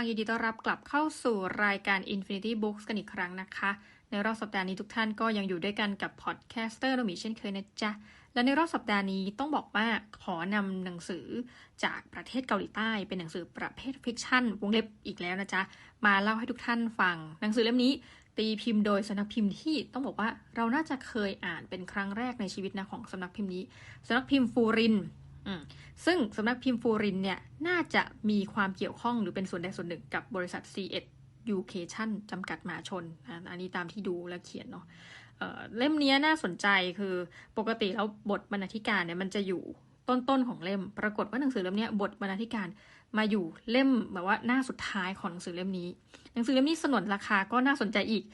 งยินดีต้อนรับกลับเข้าสู่รายการ Infinity Books กันอีกครั้งนะคะ ในรอบสัปดาห์นี้ทุกท่านก็ยังอยู่ด้วยกันกับพอดแคสเตอร์โนมีเช่นเคยนะจ๊ะ และในรอบสัปดาห์นี้ต้องบอกว่าขอนำหนังสือจากประเทศเกาหลีใต้เป็นหนังสือประเภทฟิกชันวงเล็บอีกแล้วนะจ๊ะ มาเล่าให้ทุกท่านฟัง หนังสือเล่มนี้ตีพิมพ์โดยสำนักพิมพ์ที่ต้องบอกว่าเราน่าจะเคยอ่านเป็นครั้งแรกในชีวิตนะของสำนักพิมพ์นี้สำนักพิมพ์ฟูริน ซึ่งสำนักพิมพ์ฟูรินเนี่ยน่าจะมีความเกี่ยวข้องหรือเป็นส่วนใดส่วนหนึ่งกับบริษัท C1 Education จำกัดมหาชน อันนี้ตามที่ดูและเขียนเนาะเเล่มนี้น่าสนใจคือปกติแล้วบทบรรณาธิการเนี่ยมันจะอยู่ต้นๆของเล่ม ปรากฏว่าหนังสือเล่มนี้บทบรรณาธิการมาอยู่เล่มแบบว่าหน้าสุดท้ายของหนังสือเล่มนี้ หนังสือเล่มนี้สนนราคาก็น่าสนใจอีก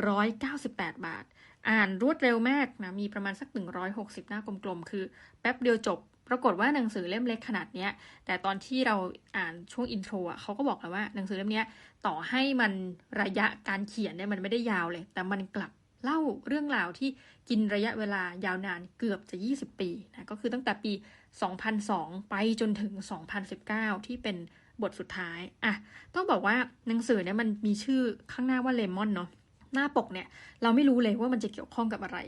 198 บาท อ่านรวดเร็วมากนะมีประมาณสัก 160 หน้ากลมๆ คือแป๊บเดียวจบ ปรากฏว่าหนังสือเล่มเล็กขนาดเนี้ย แต่ตอนที่เราอ่านช่วงอินโทรอะเขาก็บอกแล้วว่าหนังสือเล่มเนี้ยต่อให้มันระยะการเขียนเนี่ยมันไม่ได้ยาวเลย แต่มันกลับเล่าเรื่องราวที่กินระยะเวลายาวนานเกือบจะ 20 ปีนะก็คือตั้งแต่ปี 2002 ไปจนถึง 2019 ที่เป็นบทสุดท้ายอะต้องบอกว่าหนังสือเนี่ยมันมีชื่อข้างหน้าว่าเลมอนเนาะหน้าปกเนี่ยเราไม่รู้เลยว่ามันจะเกี่ยวข้องกับอะไร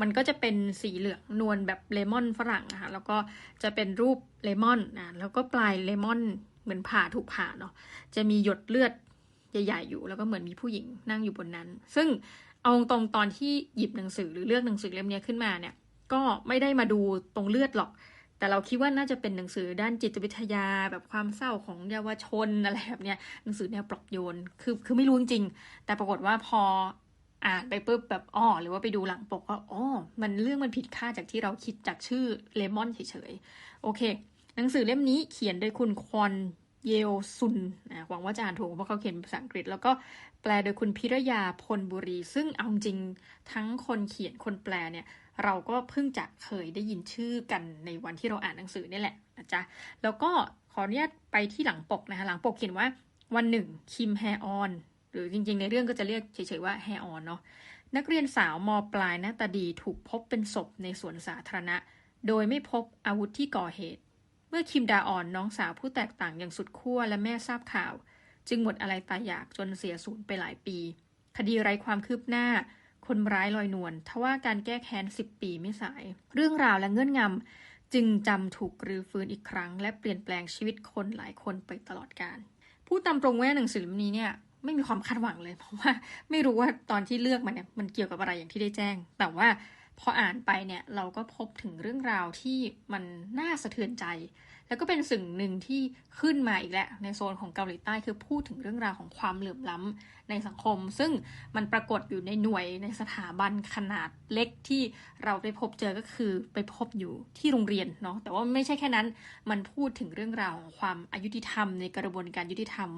มันก็จะเป็นสีเหลืองนวลแบบเลมอนฝรั่งนะคะแล้วก็จะเป็นรูปเลมอนนะแล้วก็ปลายเลมอนเหมือนผ่าถูกผ่าเนาะจะมีหยดเลือดใหญ่ๆอยู่ แล้วก็เหมือนมีผู้หญิงนั่งอยู่บนนั้น ซึ่งเอาตรงตอนที่หยิบหนังสือหรือเลือกหนังสือเล่มนี้ขึ้นมาเนี่ย ก็ไม่ได้มาดูตรงเลือดหรอก แต่เราคิดว่าน่าจะเป็นหนังสือด้านจิตวิทยาแบบความเศร้าของเยาวชนอะไรแบบเนี้ยหนังสือแนวปลอบโยนคือคือไม่รู้จริงแต่ปรากฏว่าพอ อ่านไปปุ๊บแบบอ๋อหรือว่าไปดูหลังปกก็อ๋อมันเรื่องมันผิดคาดจากที่เราคิดจากชื่อเลมอนเฉยๆ โอเค หนังสือเล่มนี้เขียนโดยคุณควอนเยลซุนนะหวังว่าจะอ่านถูกเพราะเขาเขียนเป็นภาษาอังกฤษ แล้วก็แปลโดยคุณพิรยาพลบุรี ซึ่งเอาจริงทั้งคนเขียนคนแปลเนี่ย เราก็เพิ่งจะเคยได้ยินชื่อกันในวันที่เราอ่านหนังสือนี่แหละนะจ๊ะแล้วก็ขออนุญาตไปที่หลังปกนะคะหลังปกเขียนว่าวันหนึ่งคิมแฮออน หรือจริงๆ ในเรื่องก็จะเรียกเฉยๆว่าแฮออนเนาะนักเรียนสาวมปลายหน้าตาดีถูกพบเป็นศพในสวนสาธารณะ โดยไม่พบอาวุธที่ก่อเหตุ เมื่อคิมดาออนน้องสาวผู้แตกต่างอย่างสุดขั้วและแม่ทราบข่าว จึงหมดอะไรตายอยากจนเสียสูญไปหลายปี คดีไร้ความคืบหน้า คนร้ายลอยนวลทว่าการแก้แค้นสิบปีไม่สาย เรื่องราวและเงื่อนงำจึงจำถูกรื้อฟื้นอีกครั้ง และเปลี่ยนแปลงชีวิตคนหลายคนไปตลอดกาลพูดตามตรงว่าหนังสือเล่มนี้เนี่ย ไม่มีความคาดหวังเลย เพราะว่าไม่รู้ว่าตอนที่เลือกมันเนี่ยมันเกี่ยวกับอะไรอย่างที่ได้แจ้ง แต่ว่าพออ่านไปเนี่ยเราก็พบถึงเรื่องราวที่มันน่าสะเทือนใจ แล้วก็เป็นสิ่งหนึ่งที่ขึ้นมาอีกแล้วในโซนของเกาหลีใต้คือพูดถึงเรื่องราวของความเหลื่อมล้ำในสังคม ซึ่งมันปรากฏอยู่ในหน่วยในสถาบันขนาดเล็กที่เราไปพบเจอก็คือไปพบอยู่ที่โรงเรียนเนาะแต่ว่าไม่ใช่แค่นั้น มันพูดถึงเรื่องราวของความอายุติธรรม ในกระบวนการยุติธรรม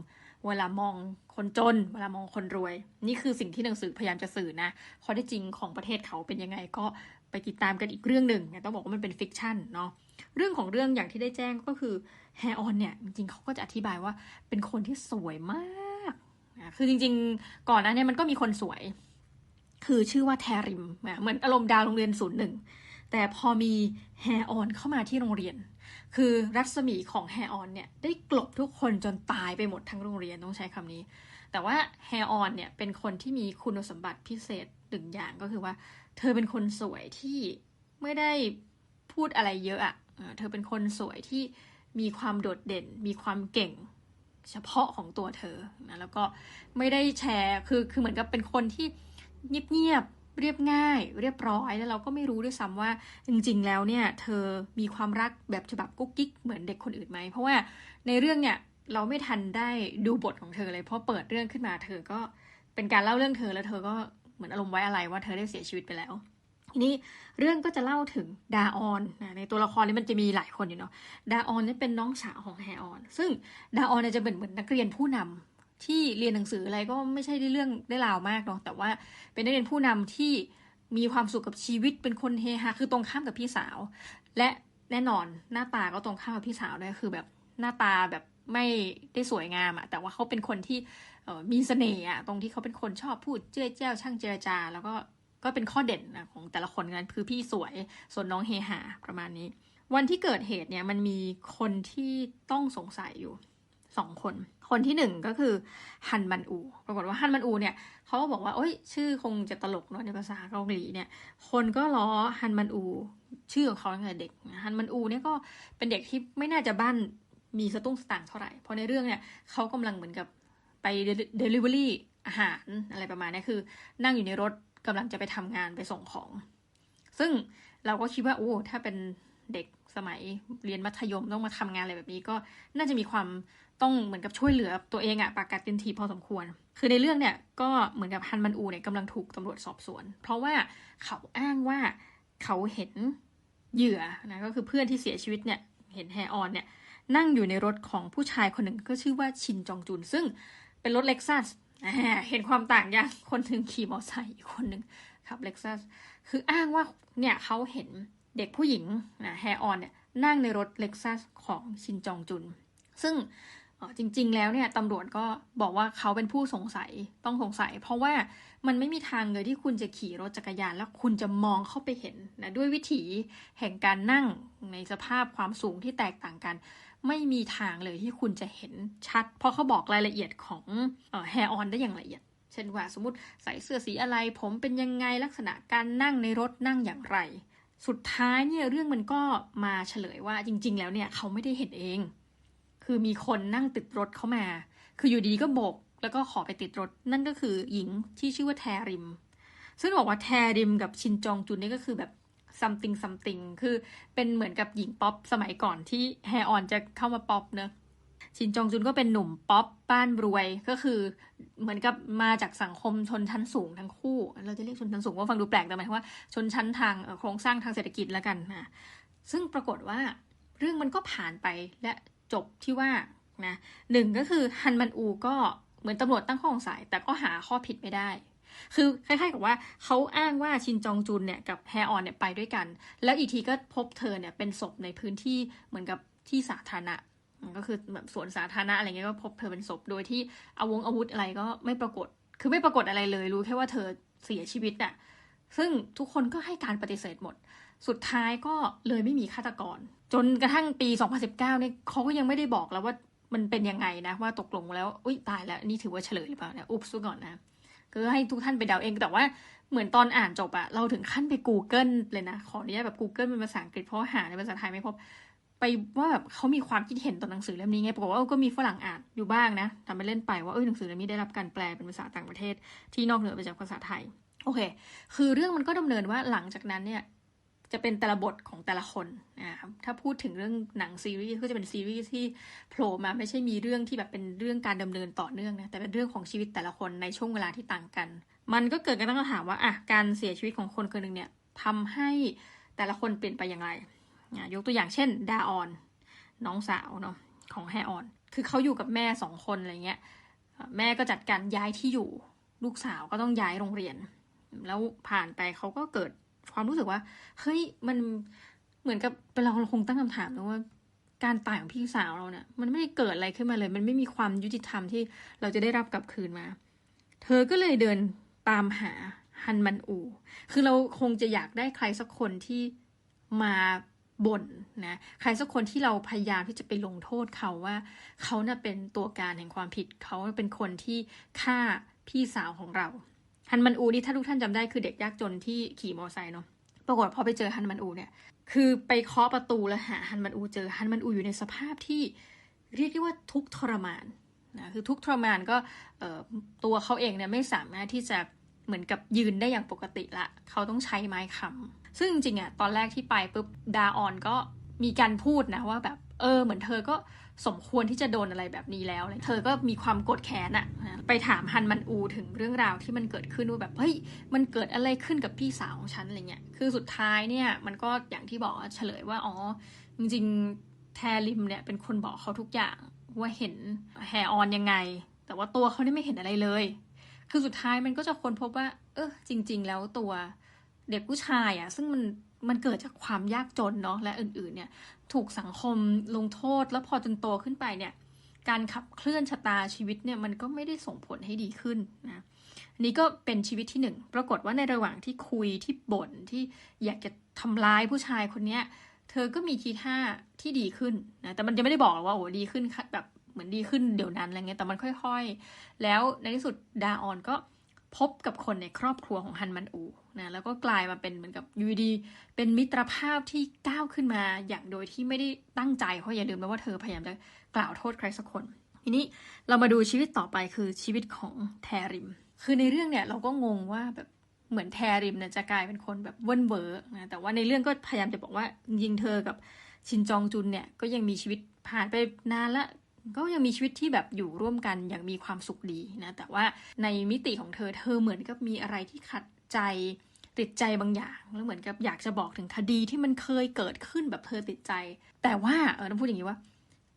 เวลามองคนจน เวลามองคนรวย นี่คือสิ่งที่หนังสือพยายามจะสื่อนะข้อที่จริงของประเทศเขาเป็นยังไงก็ไปติดตามกันอีกเรื่องหนึ่งต้องบอกว่ามันเป็นฟิกชันเนาะเรื่องของเรื่องอย่างที่ได้แจ้งก็คือแฮออนเนี่ยจริงๆเขาก็จะอธิบายว่าเป็นคนที่สวยมากคือจริง ๆ ก่อนหน้านี้มันก็มีคนสวย คือชื่อว่าแทริมเหมือนอารมณ์ดาวโรงเรียนศูนย์หนึ่งแต่พอมีแฮออนเข้ามาที่โรงเรียน คือรัศมีของแฮออนเนี่ยได้กลบทุกคนจนตายไปหมดทั้งโรงเรียนต้องใช้คำนี้ แต่ว่าแฮออนเนี่ยเป็นคนที่มีคุณสมบัติพิเศษหนึ่งอย่างก็คือว่า เธอเป็นคนสวยที่ไม่ได้พูดอะไรเยอะอะเธอเป็นคนสวยที่มีความโดดเด่น มีความเก่งเฉพาะของตัวเธอนะแล้วก็ไม่ได้แชร์คือคือเหมือนกับเป็นคนที่เงียบ เรียบง่าย เรียบร้อยแล้วเราก็ไม่รู้ด้วยซ้ำว่า จริงๆ แล้วเนี่ย เธอมีความรักแบบฉบับกุ๊กกิ๊กเหมือนเด็กคนอื่นไหม เพราะว่าในเรื่องเนี่ยเราไม่ทันได้ดูบทของเธอเลยเพราะเปิดเรื่องขึ้นมาเธอก็เป็นการเล่าเรื่องเธอแล้วเธอก็เหมือนอารมณ์ไว้อะไรว่าเธอได้เสียชีวิตไปแล้วทีนี้เรื่องก็จะเล่าถึงดาออนนะในตัวละครนี้มันจะมีหลายคนอยู่เนาะดาออนนี่เป็นน้องสาวของแฮออน ซึ่งดาออนจะเป็นเหมือนนักเรียนผู้นำ ที่เรียนหนังสืออะไรก็ไม่ใช่ได้เรื่องได้ราวมากเนาะแต่ว่าเป็นนักเรียนผู้นำที่มีความสุขกับชีวิตเป็นคนเฮฮาคือตรงข้ามกับพี่สาว และแน่นอนหน้าตาก็ตรงข้ามกับพี่สาวด้วยคือแบบหน้าตาแบบไม่ได้สวยงามอะแต่ว่าเขาเป็นคนที่มีเสน่ห์อะตรงที่เขาเป็นคนชอบพูดเจ้ยเจ้าช่างเจรจา แล้วก็ก็เป็นข้อเด่นนะของแต่ละคนกันคือพี่สวยส่วนน้องเฮฮาประมาณนี้ วันที่เกิดเหตุเนี่ยมันมีคนที่ต้องสงสัยอยู่สองคน คนที่หนึ่งก็คือฮันมันอู ปรากฏว่าฮันมันอูเนี่ยเขาก็บอกว่าโอ้ยชื่อคงจะตลกเนาะในภาษาเกาหลีเนี่ย คนก็ล้อฮันมันอู ชื่อของเขาตั้งแต่เด็กฮันมันอูเนี่ยก็เป็นเด็กที่ไม่น่าจะบ้านมีสตุ้งสตางค์เท่าไหร่ เพราะในเรื่องเนี่ยเขากำลังเหมือนกับไปเดลิเวอรี่อาหารอะไรประมาณนี้คือ นั่งอยู่ในรถกำลังจะไปทำงานไปส่งของ ซึ่งเราก็คิดว่าโอ้ถ้าเป็นเด็กสมัยเรียนมัธยมต้องมาทำงานอะไรแบบนี้ก็น่าจะมีความ ต้องเหมือนกับช่วยเหลือตัวเองอะปากกัดตินทีพอสมควร คือในเรื่องเนี่ยก็เหมือนกับฮันมันอูเนี่ยกำลังถูกตำรวจสอบสวน เพราะว่าเขาอ้างว่าเขาเห็นเหยื่อนะก็คือเพื่อนที่เสียชีวิตเนี่ยเห็นแฮออนเนี่ยนั่งอยู่ในรถของผู้ชายคนหนึ่งก็ชื่อว่าชินจองจุน ซึ่งเป็นรถเล็กซัสเห็นความต่างอย่างคนหนึ่งขี่มอเตอร์ไซค์อีกคนหนึ่งขับเล็กซัสคืออ้างว่าเนี่ยเขาเห็นเด็กผู้หญิงนะแฮออนเนี่ยนั่งในรถเล็กซัสของชินจองจุน ซึ่ง จริง ๆ แล้วเนี่ยตำรวจก็บอกว่าเขาเป็นผู้สงสัยต้องสงสัย เพราะว่ามันไม่มีทางเลยที่คุณจะขี่รถจักรยาน แล้วคุณจะมองเข้าไปเห็นนะด้วยวิถีแห่งการนั่งในสภาพความสูงที่แตกต่างกัน ไม่มีทางเลยที่คุณจะเห็นชัด เพราะเขาบอกรายละเอียดของแฮออนได้อย่างละเอียด เช่นว่าสมมติใส่เสื้อสีอะไร ผมเป็นยังไงลักษณะการนั่งในรถนั่งอย่างไร สุดท้ายเนี่ยเรื่องมันก็มาเฉลยว่าจริง ๆ แล้วเนี่ยเขาไม่ได้เห็นเอง คือมีคนนั่งติดรถเข้ามา คืออยู่ดีก็โบก แล้วก็ขอไปติดรถ นั่นก็คือหญิงที่ชื่อว่าแทริม ซึ่งบอกว่าแทริมกับชินจองจุนนี่ก็คือแบบ something something คือเป็นเหมือนกับหญิงป๊อปสมัยก่อนที่แฮออนจะเข้ามาป๊อปเนอะชินจองจุนก็เป็นหนุ่มป๊อปบ้านรวยก็คือเหมือนกับมาจากสังคมชนชั้นสูงทั้งคู่ เราจะเรียกชนชั้นสูงว่าฟังดูแปลกแต่หมายว่าชนชั้นทางโครงสร้างทางเศรษฐกิจแล้วกันนะซึ่งปรากฏว่าเรื่องมันก็ผ่านไปและ จบที่ว่านะหนึ่งก็คือฮันมันอูก็เหมือนตำรวจตั้งข้อสงสัยแต่ก็หาข้อผิดไม่ได้ คือคล้ายๆกับว่าเขาอ้างว่าชินจองจุนเนี่ยกับแฮออนเนี่ยไปด้วยกัน แล้วอีกทีก็พบเธอเนี่ยเป็นศพในพื้นที่เหมือนกับที่สาธารณะก็คือแบบสวนสาธารณะอะไรเงี้ยก็พบเธอเป็นศพโดยที่อาวงอาวุธอะไรก็ไม่ปรากฏ คือไม่ปรากฏอะไรเลยรู้แค่ว่าเธอเสียชีวิตน่ะซึ่งทุกคนก็ให้การปฏิเสธหมด สุดท้ายก็เลยไม่มีฆาตกร จนกระทั่งปี 2019เนี่ยเขาก็ยังไม่ได้บอกแล้วว่ามันเป็นยังไงนะว่าตกลงแล้วอุ้ยตายแล้วนี่ถือว่าเฉลยหรือเปล่าเนี่ยอุบซ์ก่อนนะก็ให้ทุกท่านไปเดาเองแต่ว่าเหมือนตอนอ่านจบอะเราถึงขั้นไป Google เลยนะ ขออนุญาตแบบ Google เป็นภาษาอังกฤษเพราะหาในภาษาไทยไม่พบ ไปว่าแบบเขามีความคิดเห็นต่อหนังสือเล่มนี้ไงปรากฏว่าก็มีฝรั่งอ่านอยู่บ้างนะทำไปเล่นไปว่าเออหนังสือเล่มนี้ได้รับการแปลเป็นภาษาต่างประเทศที่นอกเหนือไปจากภาษาไทย โอเค คือเรื่องมันก็ดำเนินว่าหลังจากนั้นเนี่ย จะเป็นแต่ละบทของแต่ละคนนะครับถ้าพูดถึงเรื่องหนังซีรีส์ก็จะเป็นซีรีส์ที่โผล่มาไม่ใช่มีเรื่องที่แบบเป็นเรื่องการดำเนินต่อเนื่องนะแต่เป็นเรื่องของชีวิตแต่ละคนในช่วงเวลาที่ต่างกัน มันก็เกิดการตั้งคำถามว่าอะการเสียชีวิตของคนคนหนึ่งเนี่ยทำให้แต่ละคนเปลี่ยนไปอย่างไรยกตัวอย่างเช่นดาออน น้องสาวเนาะของแฮออน คือเขาอยู่กับแม่สองคนอะไรเงี้ยแม่ก็จัดการย้ายที่อยู่ ลูกสาวก็ต้องย้ายโรงเรียน แล้วผ่านไปเขาก็เกิด ความรู้สึกว่า เฮ้ยมันเหมือนกับเป็นเราคงตั้งคำถามนะว่า การตายของพี่สาวเราเนี่ยมันไม่ได้เกิดอะไรขึ้นมาเลย มันไม่มีความยุติธรรมที่เราจะได้รับกลับคืนมา เธอก็เลยเดินตามหาฮันมันอู คือเราคงจะอยากได้ใครสักคนที่มาบ่นนะใครสักคนที่เราพยายามที่จะไปลงโทษเขาว่า เขาน่ะเป็นตัวการแห่งความผิดเขาเป็นคนที่ฆ่าพี่สาวของเรา ฮันมันอูนี่ถ้าทุกท่านจำได้คือเด็กยากจนที่ขี่มอไซค์เนาะปรากฏพอไปเจอฮันมันอูเนี่ยคือไปเคาะประตูแล้วหาฮันมันอูเจอฮันมันอูอยู่ในสภาพที่เรียกได้ว่าทุกทรมานนะคือทุกทรมานก็ตัวเขาเองเนี่ยไม่สามารถที่จะเหมือนกับยืนได้อย่างปกติละ เขาต้องใช้ไม้ค้ำซึ่งจริงๆอะตอนแรกที่ไปปุ๊บดาออนก็มีการพูดนะว่าแบบเออเหมือนเธอก็ สมควรที่จะโดนอะไรแบบนี้แล้ว เธอก็มีความกดแค้นอะไปถามฮันมันอูถึงเรื่องราวที่มันเกิดขึ้นว่าแบบเฮ้ยมันเกิดอะไรขึ้นกับพี่สาวของฉันอะไรเงี้ย คือสุดท้ายเนี่ยมันก็อย่างที่บอกเฉลยว่าอ๋อจริงๆแทริมเนี่ยเป็นคนบอกเขาทุกอย่างว่าเห็นแฮออนยังไง แต่ว่าตัวเขาเนี่ยไม่เห็นอะไรเลย คือสุดท้ายมันก็จะค้นพบว่า เออจริง ๆ แล้วตัวเด็กผู้ชายอะซึ่งมัน มันเกิดจากความยากจนเนาะและอื่นๆ เนี่ย ถูกสังคมลงโทษแล้วพอจนโตขึ้นไปเนี่ย การขับเคลื่อนชะตาชีวิตเนี่ยมันก็ไม่ได้ส่งผลให้ดีขึ้นนะนี่ก็เป็นชีวิตที่หนึ่งปรากฏว่าในระหว่างที่คุยที่บ่นที่อยากจะทำร้ายผู้ชายคนเนี้ย เธอก็มีทีท่าที่ดีขึ้นนะแต่มันจะไม่ได้บอกว่าโอ้ดีขึ้นแบบเหมือนดีขึ้นเดี๋ยวนั้นอะไรเงี้ยแต่มันค่อย ๆ แล้วในที่สุดดาออนก็ พบกับคนในครอบครัวของฮันมันอูนะแล้วก็กลายมาเป็นเหมือนกับยูดี เป็นมิตรภาพที่ก้าวขึ้นมาอย่างโดยที่ไม่ได้ตั้งใจเพราะอย่าลืมนะว่าเธอพยายามจะกล่าวโทษใครสักคน ทีนี้เรามาดูชีวิตต่อไปคือชีวิตของแทริม คือในเรื่องเนี่ยเราก็งงว่าแบบเหมือนแทริมเนี่ยจะกลายเป็นคนแบบเว่นเวอร์นะแต่ว่าในเรื่องก็พยายามจะบอกว่ายิงเธอกับชินจองจุนเนี่ยก็ยังมีชีวิตผ่านไปนานละ ก็ยังมีชีวิตที่แบบอยู่ร่วมกันอย่างมีความสุขดีนะแต่ว่าในมิติของเธอเธอเหมือนกับมีอะไรที่ขัดใจติดใจบางอย่างแล้วเหมือนกับอยากจะบอกถึงคดีที่มันเคยเกิดขึ้นแบบเธอติดใจ แต่ว่าเออต้องพูดอย่างนี้ว่า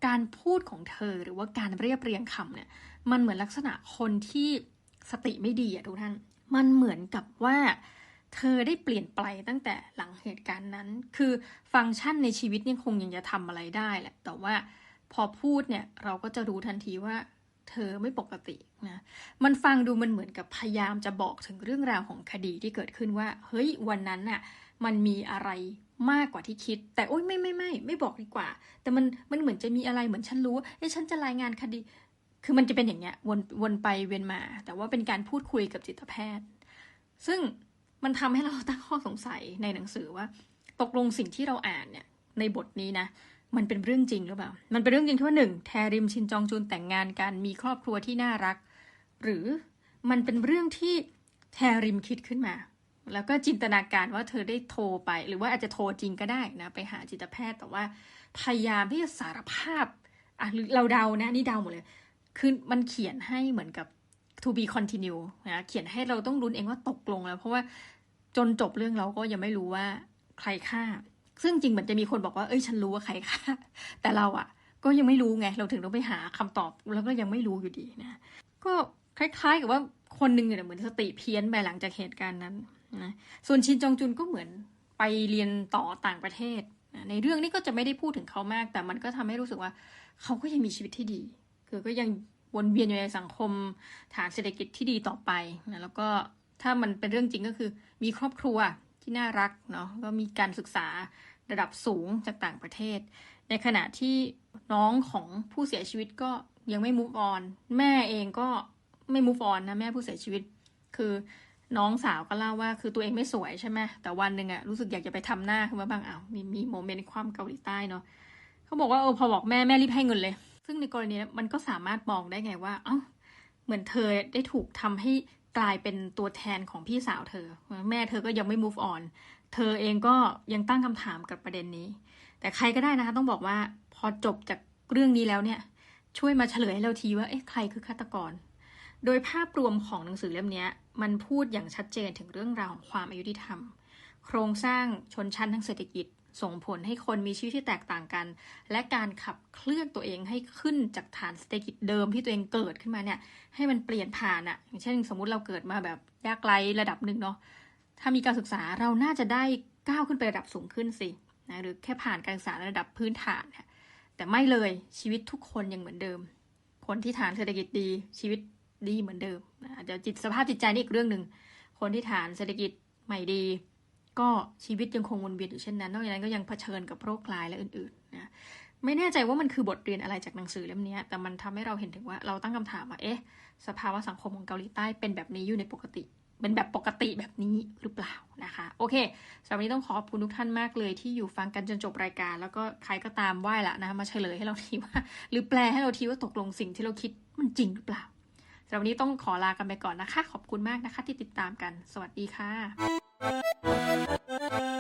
การพูดของเธอหรือว่าการเรียบเรียงคำเนี่ย มันเหมือนลักษณะคนที่สติไม่ดีอะทุกท่าน มันเหมือนกับว่า เธอได้เปลี่ยนไปตั้งแต่หลังเหตุการณ์นั้น คือฟังก์ชันในชีวิตนี่คงยังจะทำอะไรได้แหละแต่ว่า พอพูดเนี่ยเราก็จะรู้ทันทีว่า เธอไม่ปกตินะ มันฟังดูมันเหมือนกับพยายามจะบอกถึงเรื่องราวของคดีที่เกิดขึ้นว่า เฮ้ยวันนั้นน่ะ มันมีอะไรมากกว่าที่คิด แต่โอ๊ยไม่ไม่ไม่ไม่บอกดีกว่า แต่มันมันเหมือนจะมีอะไรเหมือนฉันรู้เอ้ฉันจะรายงานคดี คือมันจะเป็นอย่างเงี้ยวนวนไปเวียนมา แต่ว่าเป็นการพูดคุยกับจิตแพทย์ ซึ่งมันทำให้เราตั้งข้อสงสัยในหนังสือว่า ตกลงสิ่งที่เราอ่านเนี่ย ในบทนี้นะ มันเป็นเรื่องจริงหรือเปล่า มันเป็นเรื่องจริงที่ว่าหนึ่งแทริมชินจองจุนแต่งงานกันมีครอบครัวที่น่ารัก หรือมันเป็นเรื่องที่แทริมคิดขึ้นมา แล้วก็จินตนาการว่าเธอได้โทรไป หรือว่าอาจจะโทรจริงก็ได้นะ ไปหาจิตแพทย์แต่ว่าพยายามที่จะสารภาพอะเราเดานะ นี่เดาหมดเลย คือมันเขียนให้เหมือนกับ to be continue นะเขียนให้เราต้องลุ้นเองว่าตกลงแล้ว เพราะว่าจนจบเรื่องเราก็ยังไม่รู้ว่าใครฆ่า ซึ่งจริงเหมือนจะมีคนบอกว่าเอ้ยฉันรู้ว่าใครฆ่าแต่เราอะก็ยังไม่รู้ไงเราถึงต้องไปหาคำตอบแล้วก็ยังไม่รู้อยู่ดีนะก็คล้ายๆกับว่าคนหนึ่งเนี่ยเหมือนสติเพี้ยนไปหลังจากเหตุการณ์นั้นนะส่วนชินจองจุนก็เหมือนไปเรียนต่อต่างประเทศนะในเรื่องนี้ก็จะไม่ได้พูดถึงเขามาก แต่มันก็ทำให้รู้สึกว่า เขาก็ยังมีชีวิตที่ดี คือก็ยังวนเวียนอยู่ในสังคมฐานเศรษฐกิจที่ดีต่อไปนะแล้วก็ถ้ามันเป็นเรื่องจริงก็คือมีครอบครัว ที่น่ารักเนาะก็มีการศึกษาระดับสูงจากต่างประเทศ ในขณะที่น้องของผู้เสียชีวิตก็ยังไม่ move on แม่เองก็ไม่ move on นะแม่ผู้เสียชีวิต คือน้องสาวก็เล่าว่าคือตัวเองไม่สวยใช่ไหมแต่วันหนึ่งอะรู้สึกอยากจะไปทำหน้าขึ้นมาบ้างอ้าวมีมีโมเมนต์ความเกาหลีใต้เนาะเขาบอกว่าเออพอบอกแม่แม่รีบให้เงินเลย ซึ่งในกรณีนี้มันก็สามารถมองได้ไงว่า เอ้าเหมือนเธอได้ถูกทำให้ กลายเป็นตัวแทนของพี่สาวเธอ แม่เธอก็ยังไม่ move on เธอเองก็ยังตั้งคำถามกับประเด็นนี้ แต่ใครก็ได้นะคะต้องบอกว่าพอจบจากเรื่องนี้แล้วเนี่ย ช่วยมาเฉลยให้เราทีว่าเอ๊ะใครคือฆาตกร โดยภาพรวมของหนังสือเล่มนี้มันพูดอย่างชัดเจนถึงเรื่องราวของความอายุติธรรม โครงสร้างชนชั้นทางเศรษฐกิจ ส่งผลให้คนมีชีวิตที่แตกต่างกัน และการขับเคลื่อนตัวเองให้ขึ้นจากฐานเศรษฐกิจเดิมที่ตัวเองเกิดขึ้นมาเนี่ย ให้มันเปลี่ยนผ่านอะอย่างเช่น สมมุติเราเกิดมาแบบยากไร้ระดับหนึ่งเนาะถ้ามีการศึกษาเราน่าจะได้ก้าวขึ้นไประดับสูงขึ้นสินะหรือแค่ผ่านการศึกษาระดับพื้นฐานเนี่ยแต่ไม่เลยชีวิตทุกคนยังเหมือนเดิม คนที่ฐานเศรษฐกิจดีชีวิตดีเหมือนเดิมนะเดี๋ยวจิตสภาพจิตใจนี่อีกเรื่องหนึ่งคนที่ฐานเศรษฐกิจใหม่ดี ก็ชีวิตยังคงวนเวียนอยู่เช่นนั้น นอกจากนั้นก็ยังเผชิญกับโรคกลายและอื่นๆนะไม่แน่ใจว่ามันคือบทเรียนอะไรจากหนังสือเล่มนี้ แต่มันทำให้เราเห็นถึงว่าเราตั้งคำถามว่าเอ๊ะ สภาวะสังคมของเกาหลีใต้เป็นแบบนี้อยู่ในปกติ เป็นแบบปกติแบบนี้หรือเปล่านะคะ โอเคสำหรับวันนี้ต้องขอบคุณทุกท่านมากเลยที่อยู่ฟังกันจนจบรายการ แล้วก็ใครก็ตามไหว้ละนะมาเฉลยให้เราทีว่า หรือแปลให้เราทีว่าตกลงสิ่งที่เราคิดมันจริงหรือเปล่าสำหรับวันนี้ต้องขอลากันไปก่อนนะคะ ขอบคุณมากนะคะที่ติดตามกัน สวัสดีค่ะ Thank you.